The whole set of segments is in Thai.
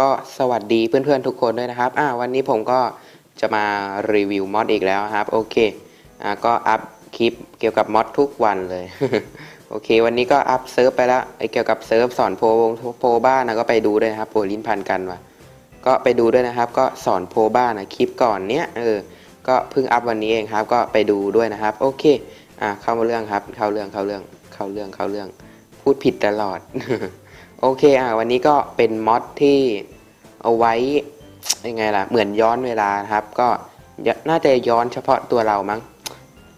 ก็สวัสดีเพื่อนๆทุกคนด้วยนะครับอ่าวันนี้ผมก็จะมารีวิวมอดอีกแล้วครับ โอเคอ่าก็อัพคลิปเกี่ยวกับมอดทุกวันเลย โอเค วันนี้ก็อัพเซิร์ฟไปแล้วไอเกี่ยวกับเซิร์ฟสอนโพวงโพบ้านนะก็ไปดูด้วยนะครับโพลิ้นพันกันว่ะก็ไปดูด้วยนะครับ ก็สอนโพบ้านนะคลิปก่อนเนี้ยเออก็เพิ่งอัพวันนี้เองครับ ก็ไปดูด้วยนะครับ โอเคอ่าเข้ามาเรื่องครับ เข้าเรื่องเข้าเรื่องเข้าเรื่องเข้าเรื่อง พูดผิดตลอด โอเคอะวันนี้ก็เป็นมอดที่เอาไว้ยังไงล่ะ เหมือนย้อนเวลาครับ ก็น่าจะย้อนเฉพาะตัวเรามั้ง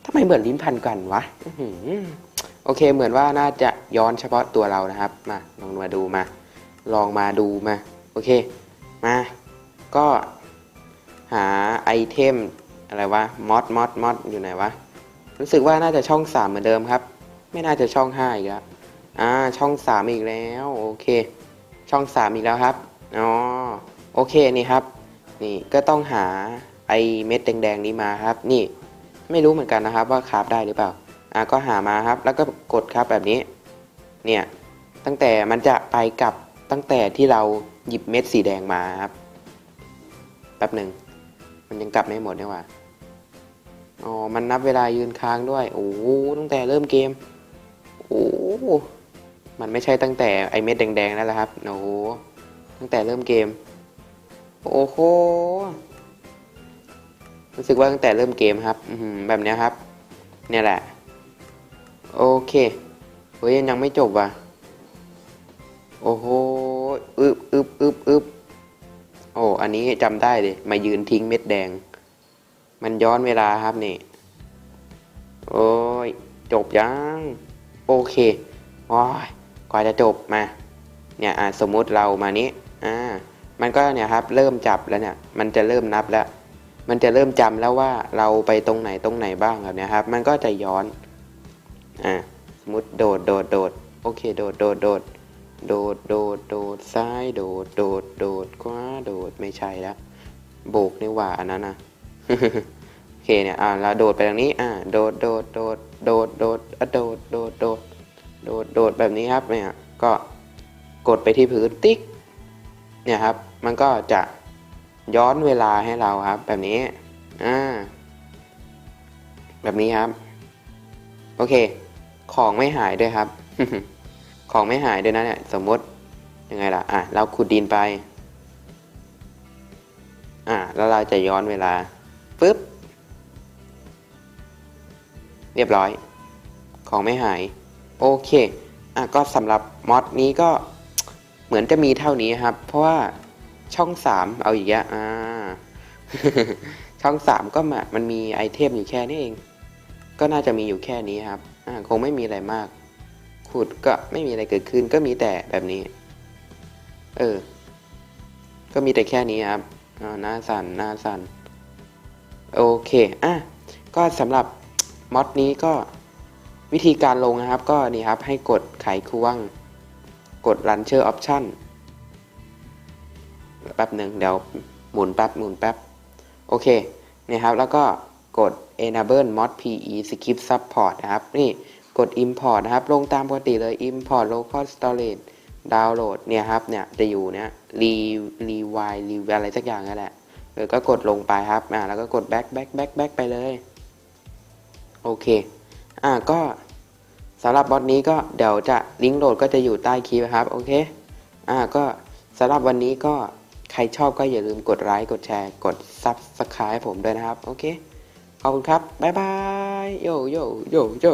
ทำไมเหมือนลิ้นพันกันวะโอเค เหมือนว่าน่าจะย้อนเฉพาะตัวเรานะครับมาลองมาดูมา ลองมาดูมา โอเค มา ก็หาไอเทมอะไรวะมอดมอดมอดอยู่ไหนวะ รู้สึกว่าน่าจะช่องสามเหมือนเดิมครับ ไม่น่าจะช่องห้าอีกแล้ว อ่าช่องสามอีกแล้วโอเค ช่องสามอีกแล้วครับอ๋อโอเคนี่ครับ นี่ก็ต้องหาไอเม็ดแดงๆนี้มาครับ นี่ไม่รู้เหมือนกันนะครับว่าคาฟได้หรือเปล่าอ่าก็หามาครับ แล้วก็กดครับแบบนี้ เนี่ยตั้งแต่มันจะไปกลับตั้งแต่ที่เราหยิบเม็ดสีแดงมาครับแป๊บหนึ่งมันยังกลับไม่หมดเนี่ยว่ะอ๋อมันนับเวลายืนค้างด้วยโอ้ตั้งแต่เริ่มเกมโอ้ มันไม่ใช่ตั้งแต่ไอเม็ดแดงๆแล้วละครับโอ้โหตั้งแต่เริ่มเกม โอ้โหรู้สึกว่าตั้งแต่เริ่มเกมครับอืแบบนี้ครับ เนี่ยแหละ โอเคเฮ้ยยังไม่จบว่ะ โอ้โหอึบอึบอึบอึบโอ้อันนี้จำได้เลยมายืนทิ้งเม็ดแดง มันย้อนเวลาครับนี่ โอ้ยจบยัง โอเคโอ้ย กว่าจะจบมาเนี่ยสมมุติเรามานี้อ่ามันก็เนี่ยครับเริ่มจับแล้วเนี่ยมันจะเริ่มนับแล้ว มันจะเริ่มจำแล้วว่าเราไปตรงไหนตรงไหนบ้างแบบเนี้ยครับ มันก็จะย้อนอ่าสมมติโดดโดดโดดโอเคโดดโดดโดดโดดโดดโดดซ้ายโดดโดดโดดขวาโดดไม่ใช่แล้วโบกนี่หว่าอันนั้นนะโอเคเนี่ยอ่าเราโดดไปทางนี้อ่าโดดโดดโดดโดดโดดอะโดดโดดโดด โดดโดดแบบนี้ครับเนี่ยก็กดไปที่พื้นติ๊กเนี่ยครับ มันก็จะย้อนเวลาให้เราครับ แบบนี้อ่าแบบนี้ครับ โอเค ของไม่หายด้วยครับ ของไม่หายด้วยนะเนี่ยสมมติยังไงล่ะอะเราขุดดินไป อ่าแล้วเราจะย้อนเวลาปึ๊บเรียบร้อย ของไม่หาย โอเคอะก็สำหรับมอดนี้ก็เหมือนจะมีเท่านี้ครับ เพราะว่าช่องสามเอาอีกแล้วอ่าช่องสามก็มามันมีไอเทมอยู่แค่นี้เอง ก็น่าจะมีอยู่แค่นี้ครับอ่าคงไม่มีอะไรมาก ขุดก็ไม่มีอะไรเกิดขึ้นก็มีแต่แบบนี้ เออ ก็มีแต่แค่นี้ครับอ่าหน้าสันหน้าสันโอเคอะก็สำหรับมอดนี้ก็ วิธีการลงนะครับก็นี่ครับให้กดไขควง กด Launcher Option แป๊บหนึ่งเดี๋ยวหมุนแป๊บหมุนแป๊บ โอเคนี่ครับ แล้วก็กด enable mod pe skip support นะครับ นี่กด import นะครับ ลงตามปกติเลย import local storage download เนี่ยครับเนี่ยจะอยู่เนี่ย re rewind re อะไรสักอย่างนั่นแหละเออก็กดลงไปครับอ่าแล้วก็กด back back back back ไปเลย โอเค อ่าก็สำหรับบอทนี้ก็เดี๋ยวจะลิงก์โหลดก็จะอยู่ใต้คลิปครับโอเคอ่าก็สำหรับวันนี้ก็ใครชอบก็อย่าลืมกดไลค์กดแชร์กด Subscribe ให้ผมด้วยนะครับ โอเค ขอบคุณครับ บ๊ายบาย โยโยโยโย